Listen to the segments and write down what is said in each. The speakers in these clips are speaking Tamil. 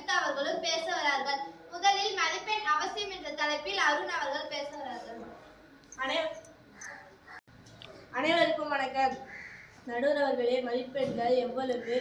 கற்பித்து அவர்களும் பேச வரார்கள். முதலில் மதிப்பெண் அவசியம் என்ற தலைப்பில் அருண் அவர்கள் பேச அனைவருக்கும் வணக்கம். நடுவர் மதிப்பெண்கள் எவ்வளவு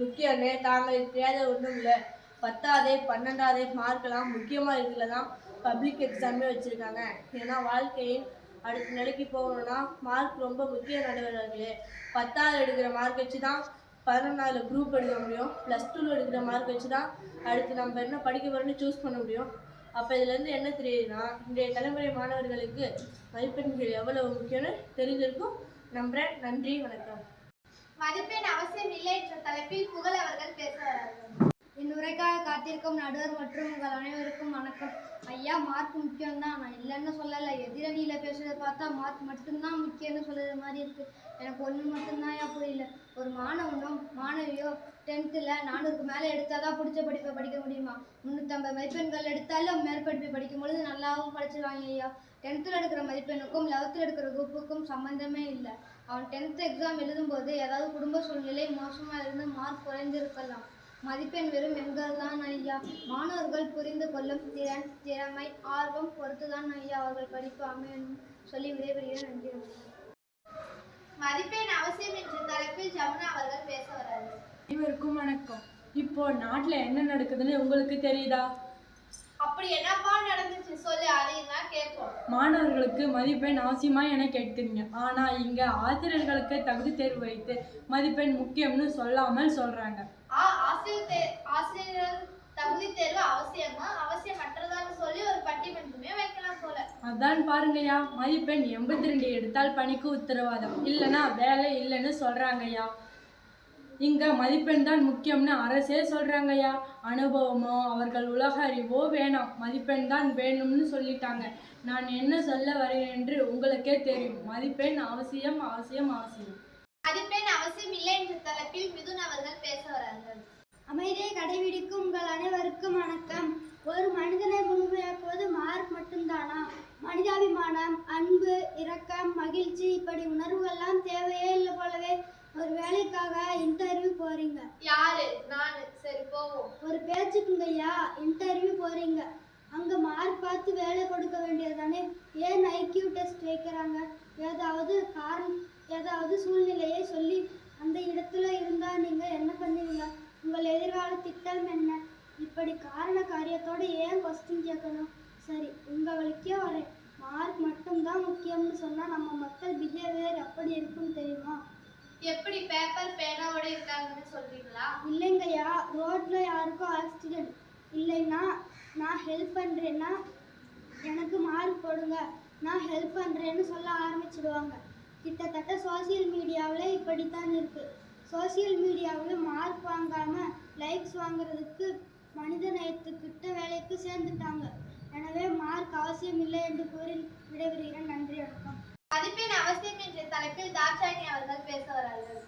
முக்கியம்னு தாங்கள் தெரியாத ஒன்றும் இல்லை. பத்தாவது பன்னெண்டாவது மார்க்கெல்லாம் முக்கியமாக இருக்கிறது பப்ளிக் எக்ஸாமே வச்சுருக்காங்க. ஏன்னா வாழ்க்கையின் அடுத்த நிலைக்கு போகணும்னா மார்க் ரொம்ப முக்கிய நடுவர்களே பத்தாவது எடுக்கிற மார்க் வச்சு தான் பதினொன்றாவது குரூப் எடுக்க முடியும். ப்ளஸ் டூவில் எடுக்கிற மார்க் வச்சு தான் அடுத்து நம்ம என்ன படிக்க போகிறோம்னு சூஸ் பண்ண முடியும். அப்போ இதுலேருந்து என்ன தெரியுதுன்னா இன்றைய தலைமுறை மாணவர்களுக்கு மதிப்பெண்கள் எவ்வளவு முக்கியம்னு தெரிஞ்சிருக்கும். நம்புகிறேன் நன்றி வணக்கம். மதிப்பெண் அவசியம் இல்லை என்ற தலைப்பில் புகழ் அவர்கள் பேச என் உரைக்காக காத்திருக்கும் நடுவர் மற்றும் உங்கள் அனைவருக்கும் வணக்கம். ஐயா மார்க் முக்கியம்தான். நான் இல்லைன்னு சொல்லலை. எதிரணியில் பேசுறதை பார்த்தா மார்க் மட்டும்தான் முக்கியம்னு சொல்கிற மாதிரி இருக்கு. எனக்கு ஒன்று மட்டும்தான் ஏன் புரியல. ஒரு மாணவனோ மாணவியோ டென்த்தில் நானூறுக்கு மேலே எடுத்தால் தான் பிடிச்ச படிப்பை படிக்க முடியுமா? முந்நூற்றம்பது மதிப்பெண்கள் எடுத்தாலும் மேற்படிப்பை படிக்கும் பொழுது நல்லாவும் படிச்சிருவாங்க ஐயா. டென்த்தில் எடுக்கிற மதிப்பெண்ணுக்கும் லெவத்தில் எடுக்கிற குரூப்புக்கும் சம்மந்தமே இல்லை. அவன் டென்த் எக்ஸாம் எழுதும்போது ஏதாவது குடும்ப சூழ்நிலை மோசமாக இருந்து மார்க் குறைந்திருக்கலாம் மதிப்பெண் வெறும் எண்கள் தான் ஐயா. மாணவர்கள் புரிந்து கொள்ளும் திறன் திறமை ஆர்வம் பொறுத்துதான் ஐயா அவர்கள் படிப்பு அமையும் சொல்லி விடைபெறுகிறேன். நன்றி. மதிப்பெண் அவசியம் என்ற தலைப்பில் ஜமுனா அவர்கள் பேச வரார்கள் அனைவருக்கும் வணக்கம். இப்போ நாட்டில் என்ன நடக்குதுன்னு உங்களுக்கு தெரியுதா? அப்படி என்னப்பா நடந்துச்சு? சொல்லு அதையும் தான் கேட்போம். மாணவர்களுக்கு மதிப்பெண் அவசியமா என கேட்குறீங்க. ஆனா இங்க ஆசிரியர்களுக்கு தகுதி தேர்வு வைத்து மதிப்பெண் முக்கியம்னு சொல்லாமல் சொல்றாங்க. தகுதி தேர்வு அவசியமா? அவசியமற்றதான்னு சொல்லி ஒரு பட்டிமன்றமே வைக்கலாம் போல. அதான் பாருங்கய்யா மதிப்பெண் எண்பத்தி ரெண்டு எடுத்தால் பணிக்கு உத்தரவாதம். இல்லைன்னா வேலை இல்லைன்னு சொல்றாங்கய்யா. இங்க மதிப்பெண் தான் முக்கியம்னு அரசே சொல்றாங்கய்யா. அனுபவமோ அவர்கள் உலக அறிவோ வேணாம். மதிப்பெண் தான் வேணும்னு சொல்லிட்டாங்க. நான் என்ன சொல்ல வரேன் என்று உங்களுக்கே தெரியும். மதிப்பெண் அவசியம் அவசியம் அவசியம். மதிப்பெண் அவசியம் இல்லை என்ற தலைப்பில் மிதுன் அவர்கள் பேச வரார்கள். அமைதியை கடைபிடிக்கும் உங்கள் அனைவருக்கும் வணக்கம். ஒரு மனிதனை முழுமையாக்குவது மார்க் மட்டும்தானா? மனிதாபிமானம் அன்பு இரக்கம் மகிழ்ச்சி இப்படி உணர்வுகள்லாம் தேவையே இல்லை போலவே ஒரு வேலைக்காக இன்டர்வியூ போறீங்க. யாரு? நானு. சரி போவோம். ஒரு பேச்சுக்குங்கய்யா இன்டர்வியூ போறீங்க. அங்க மார்க் பார்த்து வேலை கொடுக்க வேண்டியது தானே ஏன் ஐக்யூ டெஸ்ட் வைக்கிறாங்க? ஏதாவது காரணம் ஏதாவது சூழ்நிலையை சொல்லி அந்த இடத்துல இருந்தா நீங்க என்ன பண்ணுவீங்க? உங்கள் எதிர்கால திட்டம் என்ன? இப்படி காரண காரியத்தோட ஏன் கொஸ்டின் கேட்கணும்? சரி உங்களுக்கே வரேன் மார்க் மட்டும்தான் முக்கியம்னு சொன்னா நம்ம மக்கள் பிஹேவியர் எப்படி இருக்குன்னு தெரியுமா? எப்படி பேப்பர் பேனாவோட இருக்காங்கன்னு சொல்றீங்களா? இல்லைங்கய்யா ரோட்ல யாருக்கும் ஆக்சிடென்ட் இல்லைன்னா நான் ஹெல்ப் பண்ணுறேன்னா எனக்கு மார்க் போடுங்க. நான் ஹெல்ப் பண்ணுறேன்னு சொல்ல ஆரம்பிச்சிடுவாங்க. கிட்டத்தட்ட சோஷியல் மீடியாவில் இப்படித்தான் இருக்குது சோஷியல் மீடியாவில் மார்க் வாங்காமல் லைக்ஸ் வாங்குறதுக்கு மனித நேயத்துக்கிட்ட வேலைக்கு சேர்ந்துட்டாங்க. எனவே மார்க் அவசியம் இல்லை என்று கூறி விடைபெறுகிறேன். நன்றி வணக்கம் மதிப்பெண் அவசியம் என்ற தலைப்பில் தாட்சாயணி அவர்கள்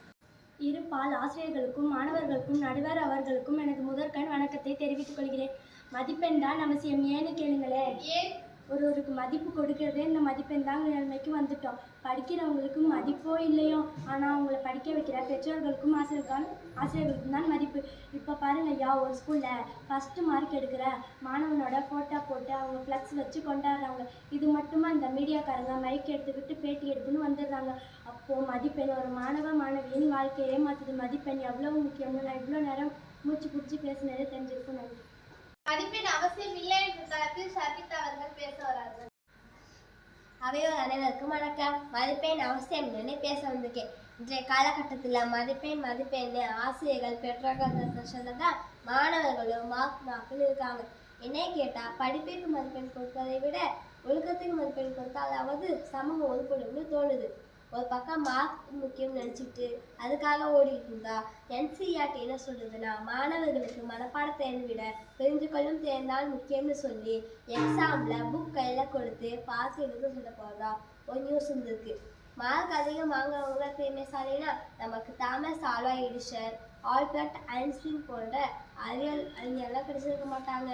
இருப்பால் ஆசிரியர்களுக்கும் மாணவர்களுக்கும் நடுவர் அவர்களுக்கும் எனது முதற்கண் வணக்கத்தை தெரிவித்துக் கொள்கிறேன். மதிப்பெண் தான் அவசியம் ஏன்னு கேளுங்களேன். ஏன்? ஒருவருக்கு மதிப்பு கொடுக்கறதே இந்த மதிப்பெண் தாங்க நிலைமைக்கு வந்துட்டோம். படிக்கிறவங்களுக்கும் மதிப்போ இல்லையோ ஆனால் அவங்கள படிக்க வைக்கிற பெற்றோர்களுக்கும் ஆசிரியர்கள் ஆசிரியர்களுக்கும் தான் மதிப்பு. இப்போ பாருங்க ஐயா ஒரு ஸ்கூலில் ஃபஸ்ட்டு மார்க் எடுக்கிற மாணவனோட ஃபோட்டோ போட்டு அவங்க ஃப்ளக்ஸ் வச்சு கொண்டாடுறாங்க. இது மட்டுமா இந்த மீடியாக்காரங்க மைக் எடுத்துக்கிட்டு பேட்டி எடுத்துன்னு வந்துடுறாங்க. அப்போது மதிப்பெண் ஒரு மாணவ மாணவியின் வாழ்க்கையே மாற்றுது மதிப்பெண் எவ்வளோ முக்கியம்னு நான் இவ்வளோ நேரம் மூச்சு பிடிச்சி பேசினதே தெரிஞ்சிருக்கும் நன்றி படிப்பின் அவசியம் இல்லை என்ற தளத்தில் சர்பிதா அவர்கள் பேச வரார்கள். அவையோர் அனைவருக்கும் வணக்கம். மதிப்பெண் அவசியம் இல்லைன்னு பேச வந்திருக்கேன் இன்றைய காலகட்டத்தில் மதிப்பெண் மதிப்பெண் ஆசிரியர்கள் பெற்றோர்கள் சொல்லதான் மாணவர்களும் மார்க் மார்க்குன்னு இருக்காங்க. என்ன கேட்டால் படிப்பிற்கு மதிப்பெண் கொடுப்பதை விட ஒழுக்கத்துக்கு மதிப்பெண் கொடுத்தாலாவது சமூகம் ஒதுக்கணும்னு தோணுது. ஒரு பக்கம் மார்க் முக்கியம் நினச்சிட்டு அதுக்காக ஓடிட்டு இருந்தா என்சிஆர்டி என்ன சொல்றதுன்னா மாணவர்களுக்கு மனப்பாட தேர்வு விட தெரிஞ்சு கொள்ளும் தேர்ந்தால் முக்கியம்னு சொல்லி எக்ஸாம்ல புக் கையில் கொடுத்து பாஸ் எடுத்து சொல்ல போறதா ஒரு நியூஸ் இருந்திருக்கு. மார்க் அதிகம் வாங்குறவங்க திறமைசாலினா நமக்கு Thomas Alva Edison Albert Einstein போன்ற அறிவியல் அறிஞர்லாம் கிடைச்சிருக்க மாட்டாங்க.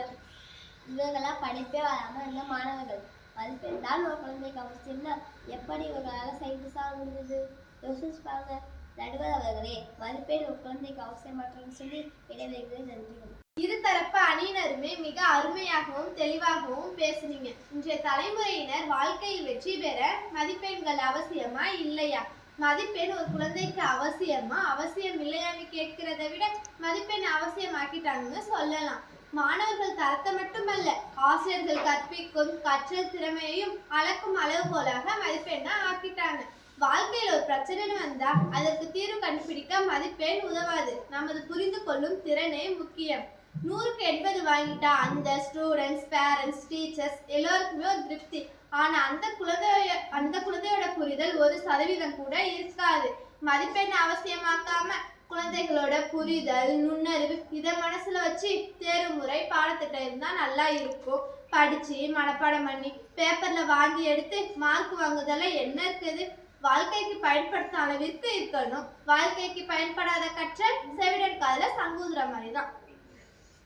இவங்கெல்லாம் படிப்பே வராமல் இருந்த மாணவர்கள். மதிப்பெண் தான் ஒரு குழந்தைக்கு அவசியம்னா எப்படி இவங்களால சயின்டிஸ்டாக முடிஞ்சது யோசிச்சு பாருங்க நடுவர் அவர்களே மதிப்பெண் ஒரு குழந்தைக்கு அவசியமாற்றன்னு சொல்லி இடைவெளிகளை நன்றி இருதரப்பு அணியினருமே மிக அருமையாகவும் தெளிவாகவும் பேசுனீங்க. இன்றைய தலைமுறையினர் வாழ்க்கையில் வெற்றி பெற மதிப்பெண்கள் அவசியமா இல்லையா? மதிப்பெண் ஒரு குழந்தைக்கு அவசியமா? அவசியம் இல்லையான்னு கேட்கிறத விட மதிப்பெண் அவசியமாக்கிட்டாங்கன்னு சொல்லலாம். மாணவர்கள் தரத்தை மட்டுமல்ல ஆசிரியர்கள் கற்பிக்கும் கற்றல் திறமையையும் அளக்கும் அளவுகோலாக மதிப்பெண்ணா ஆக்கிட்டாங்க. வாழ்க்கையில் ஒரு பிரச்சனைன்னு வந்தா அதற்கு தீர்வு கண்டுபிடிக்க மதிப்பெண் உதவாது. நமது புரிந்து கொள்ளும் திறனே முக்கியம். நூறுக்கு எண்பது வாங்கிட்டா அந்த ஸ்டூடெண்ட்ஸ் பேரண்ட்ஸ் டீச்சர்ஸ் எல்லோருக்குமே ஒரு திருப்தி. ஆனா அந்த குழந்தைய அந்த குழந்தையோட புரிதல் ஒரு சதவீதம் கூட இருக்காது. மதிப்பெண் அவசியமாக்காம குழந்தைகளோட புரிதல் நுண்ணறிவு இதை மனசுல வச்சு தேர்வு முறை பாடத்திட்டம் இருந்தா நல்லா இருக்கும். படிச்சு மனப்பாடம் பண்ணி பேப்பர்ல வாங்கி எடுத்து மார்க் வாங்குதெல்லாம் என்ன இருக்குது? வாழ்க்கைக்கு பயன்படுத்த அளவிற்கு இருக்கணும். வாழ்க்கைக்கு பயன்படாத கற்றல் செவிடன் காதுல சங்கூதுற மாதிரி தான்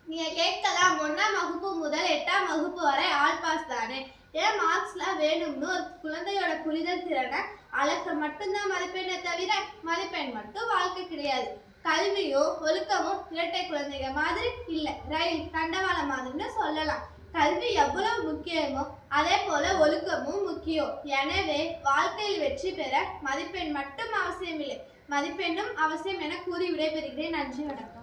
நீங்க கேட்கலாம் ஒன்றாம் வகுப்பு முதல் எட்டாம் வகுப்பு வரை ஆல் பாஸ் தானே? ஏன் மார்க்ஸ்லாம் வேணும்னு ஒரு குழந்தையோட புரிதல் திறனை அளக்க மட்டும்தான் மதிப்பெண்ணை தவிர மதிப்பெண் மட்டும் வாழ்க்கை கிடையாது. கல்வியோ ஒழுக்கமும் இரட்டை குழந்தைங்க மாதிரி இல்லை. ரயில் தண்டவாளம் மாதிரின்னு சொல்லலாம். கல்வி எவ்வளவு முக்கியமோ அதே போல ஒழுக்கமும் முக்கியம். எனவே வாழ்க்கையில் வெற்றி பெற மதிப்பெண் மட்டும் அவசியமில்லை. மதிப்பெண்ணும் அவசியம் என கூறி விடைபெறுகிறேன். நன்றி வணக்கம்.